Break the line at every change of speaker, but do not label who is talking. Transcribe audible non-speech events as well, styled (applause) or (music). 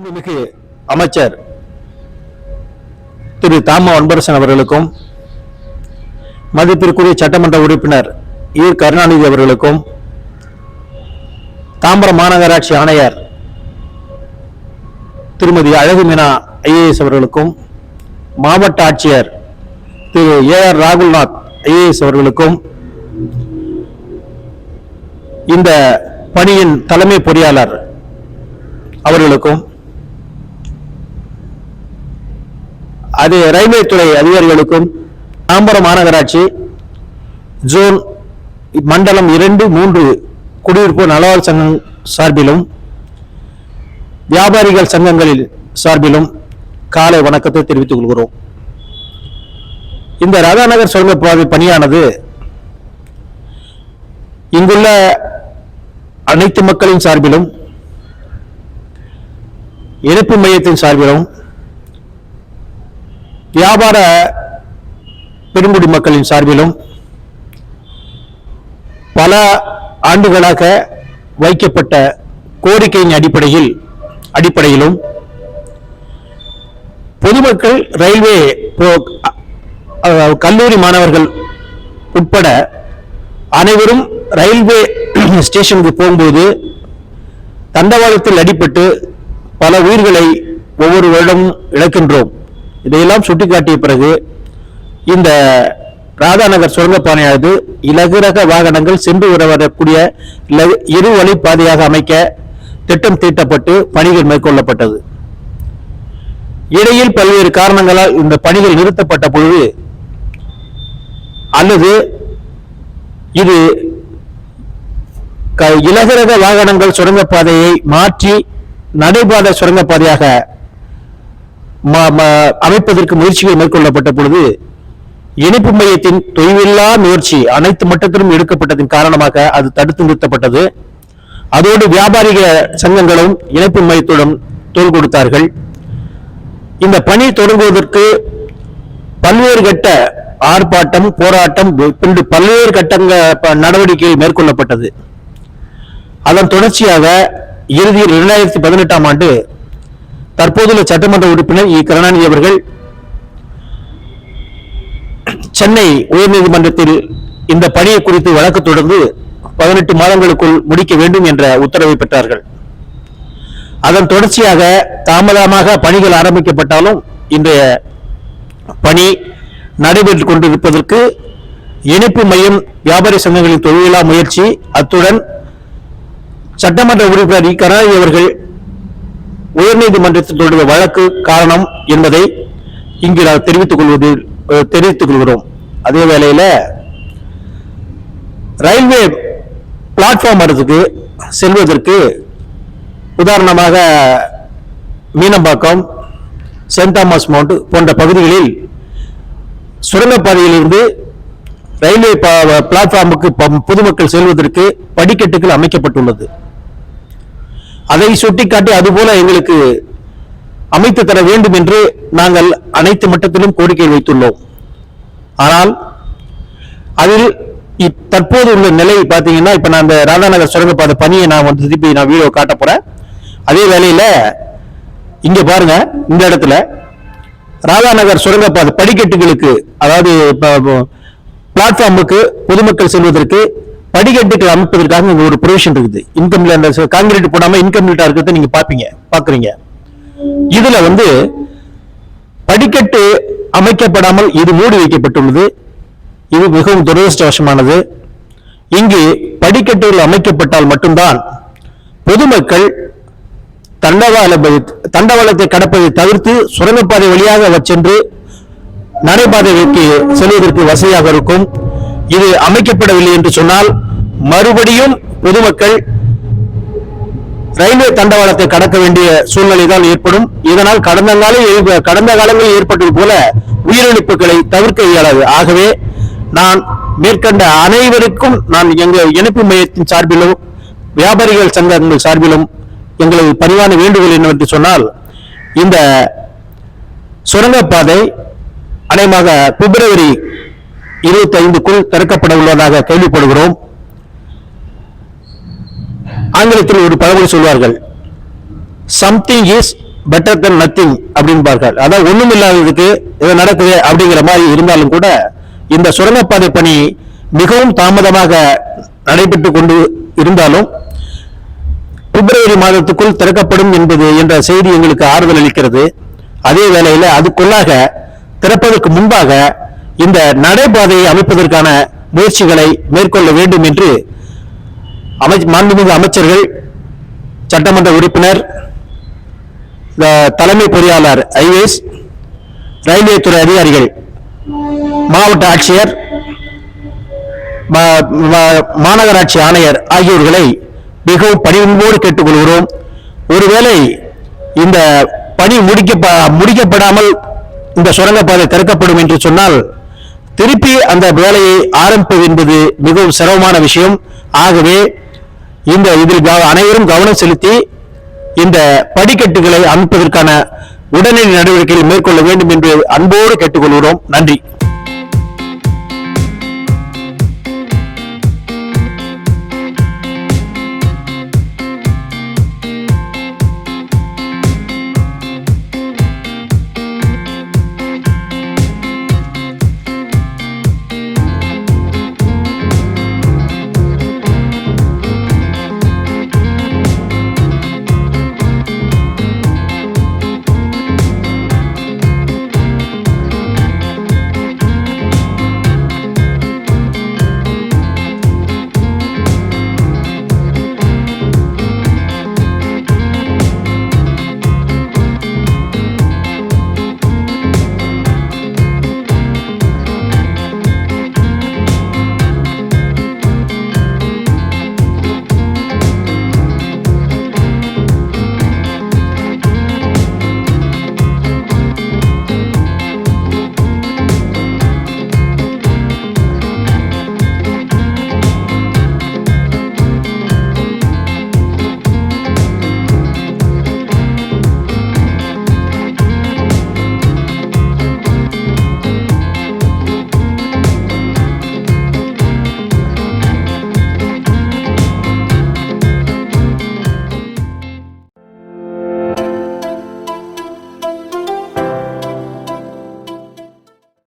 மாண்புமிகு அமைச்சர் திரு தாமா அன்பரசன் அவர்களுக்கும் மதிப்பிற்குரிய சட்டமன்ற உறுப்பினர் ஈர் கருணாநிதி அவர்களுக்கும் தாம்பரம் மாநகராட்சி ஆணையர் திருமதி அழகு மீனா ஐஏஎஸ் அவர்களுக்கும் மாவட்ட ஆட்சியர் Thiru A. R. Rahulnath IAS அவர்களுக்கும் இந்த பணியின் தலைமை பொறியாளர் அவர்களுக்கும் அது ரயில்வே துறை அதிகாரிகளுக்கும் தாம்பரம் மாநகராட்சி ஜோன் மண்டலம் இரண்டு மூன்று குடியிருப்பு நலவாழ் சங்கம் சார்பிலும் வியாபாரிகள் சங்கங்களில் சார்பிலும் காலை வணக்கத்தை தெரிவித்துக் கொள்கிறோம். இந்த ராதாநகர் சுரங்கப்பாதை பணியானது இங்குள்ள அனைத்து மக்களின் சார்பிலும் இணைப்பு மையத்தின் சார்பிலும் வியாபார பெருங்குடி மக்களின் சார்பிலும் பல ஆண்டுகளாக வைக்கப்பட்ட கோரிக்கையின் அடிப்படையில் அடிப்படையிலும் பொதுமக்கள் ரயில்வே கல்லூரி மாணவர்கள் உட்பட அனைவரும் ரயில்வே (clears throat) ஸ்டேஷனுக்கு போகும்போது தண்டவாளத்தில் அடிபட்டு பல உயிர்களை ஒவ்வொரு வருடமும் இழக்கின்றோம். இதையெல்லாம் சுட்டிக்காட்டிய பிறகு இந்த ராதாநகர் சுரங்கப்பாதையானது இலகுரக வாகனங்கள் சென்று வர வரக்கூடிய இரு இருவழி பாதையாக அமைக்க திட்டம் தீட்டப்பட்டு பணிகள் மேற்கொள்ளப்பட்டது. இடையில் பல்வேறு காரணங்களால் இந்த பணிகள் நிறுத்தப்பட்ட பொழுது அல்லது இது க- இலகுரக வாகனங்கள் சுரங்கப்பாதையை மாற்றி நடைபாதை சுரங்கப்பாதையாக அமைப்பதற்கு முயற்சிகள் மேற்கொள்ளப்பட்ட பொழுது இணைப்பு மையத்தின் தொய்வில்லா முயற்சி அனைத்து மட்டத்திலும் எடுக்கப்பட்டதன் காரணமாக அது தடுத்து நிறுத்தப்பட்டது. அதோடு வியாபாரிக சங்கங்களும் இணைப்பு மையத்துடன் தோல் கொடுத்தார்கள். இந்த பணி தொடங்குவதற்கு பல்வேறு கட்ட ஆர்ப்பாட்டம் போராட்டம் பின்பு பல்வேறு கட்டங்க ப- நடவடிக்கைகள் மேற்கொள்ளப்பட்டது. அதன் தொடர்ச்சியாக இறுதியில் இரண்டாயிரத்தி பதினெட்டாம் ஆண்டு தற்போதுள்ள சட்டமன்ற உறுப்பினர் இ. கருணாநிதி அவர்கள் சென்னை உயர்நீதிமன்றத்தில் இந்த பணியை குறித்து வழக்கு தொடர்ந்து பதினெட்டு மாதங்களுக்குள் முடிக்க வேண்டும் என்ற உத்தரவை பெற்றார்கள். அதன் தொடர்ச்சியாக தாமதமாக பணிகள் ஆரம்பிக்கப்பட்டாலும் இன்றைய பணி நடைபெற்றுக் கொண்டிருப்பதற்கு இணைப்பு மையம் வியாபாரி சங்கங்களின் தொழிலா முயற்சி. அத்துடன் சட்டமன்ற உறுப்பினர் இ. கருணாநிதி அவர்கள் உயர்நீதிமன்றத்தில் தொடர்ந்த வழக்கு காரணம் என்பதை இங்கு நான் தெரிவித்துக் கொள்வது தெரிவித்துக் கொள்கிறோம். அதே வேளையில் ரயில்வே பிளாட்ஃபார்ம் இடத்துக்கு செல்வதற்கு உதாரணமாக மீனம்பாக்கம் சென்ட் தாமஸ் மவுண்ட் போன்ற பகுதிகளில் சுரங்கப்பாதையிலிருந்து ரயில்வே ப- பிளாட்ஃபார்முக்கு பொதுமக்கள் செல்வதற்கு படிக்கட்டுகள் அமைக்கப்பட்டுள்ளது. அதை சுட்டிக்காட்டி அதுபோல எங்களுக்கு அமைத்து தர வேண்டும் என்று நாங்கள் அனைத்து மட்டத்திலும் கோரிக்கை வைத்துள்ளோம். ஆனால் அதில் இப்- தற்போது உள்ள நிலை பார்த்தீங்கன்னா இப்ப நான் இந்த ராதாநகர் சுரங்கப்பாதை பணியை நான் வந்து திருப்பி நான் வீடியோ காட்ட போறேன். அதே வேளையில இங்க பாருங்க இந்த இடத்துல ராதாநகர் சுரங்கப்பாதை படிக்கட்டுகளுக்கு அதாவது பிளாட்ஃபார்முக்கு பொதுமக்கள் செல்வதற்கு படிக்கட்டுகள் அமைப்பதற்காக இங்க ஒரு ப்ரொவிஷன் இருக்குது. இன்கம்ல அந்த காங்கிரீட் போடாம இன்கம்ப்ளீட்டா இருக்கிறத நீங்க பாப்பீங்க பாக்குறீங்க இதுல வந்து படிக்கட்டு அமைக்கப்படாமல் இது மூடி வைக்கப்பட்டுள்ளது. இது மிகவும் துரதிருஷ்டவசமானது. இங்கு படிக்கட்டுகள் அமைக்கப்பட்டால் மட்டும்தான் பொதுமக்கள் தண்டவாள தண்டவாளத்தை கடப்பதை தவிர்த்து சுரங்கப்பாதை வழியாக சென்று நடைபாதைக்கு செல்வதற்கு வசதியாக இருக்கும். இது அமைக்கப்படவில்லை என்று சொன்னால் மறுபடியும் பொதுமக்கள் ரயில்வே தண்டவாளத்தை கடக்க வேண்டிய சூழ்நிலை தான் ஏற்படும். இதனால் கடந்த காலம் கடந்த காலங்களில் ஏற்பட்டது போல உயிரிழப்புகளை தவிர்க்க இயலாது. ஆகவே நான் மேற்கண்ட அனைவருக்கும் நான் எங்கள் இணைப்பு மையத்தின் சார்பிலும் வியாபாரிகள் சங்கங்கள் சார்பிலும் எங்களது பணிவான வேண்டுகோள் என்னவென்று சொன்னால் இந்த சுரங்கப்பாதை அநேகமாக பிப்ரவரி இருபத்தி ஐந்துக்குள் திறக்கப்பட உள்ளதாக கேள்விப்படுகிறோம். ஆங்கிலத்தில் ஒரு பழமொழி சொல்வார்கள் something is better than nothing அப்படின்பார்கள். அதான் ஒண்ணும் இல்லாததுக்கு இது நடக்குது அப்படிங்கிற மாதிரி இருந்தாலும் கூட இந்த சுரங்கப்பாதை பணி மிகவும் தாமதமாக நடைபெற்று கொண்டு இருந்தாலும் பிப்ரவரி மாதத்துக்குள் திறக்கப்படும் என்பது என்ற செய்தி எங்களுக்கு ஆறுதல் அளிக்கிறது. அதே வேளையில் அதுக்குள்ளாக திறப்பதற்கு முன்பாக இந்த நடைபாதையை அமைப்பதற்கான முயற்சிகளை மேற்கொள்ள வேண்டும் என்று அமை மாண்புமிகு அமைச்சர்கள் சட்டமன்ற உறுப்பினர் தலைமை பொறியாளர் ஐஏஎஸ் ரயில்வே துறை அதிகாரிகள் மாவட்ட ஆட்சியர் மா- மாநகராட்சி ஆணையர் ஆகியோர்களை மிகவும் பணிவோடு கேட்டுக்கொள்கிறோம். ஒருவேளை இந்த பணி முடிக்க முடிக்கப்படாமல் இந்த சுரங்கப்பாதை திறக்கப்படும் என்று சொன்னால் திருப்பி அந்த வேலையை ஆரம்பிப்பது என்பது மிகவும் சிரமமான விஷயம். ஆகவே இந்த இதில் அனைவரும் கவனம் செலுத்தி இந்த படிக்கட்டுகளை அமைப்பதற்கான உடனடி நடவடிக்கைகளை மேற்கொள்ள வேண்டும் என்று அன்போடு கேட்டுக்கொள்கிறோம். நன்றி.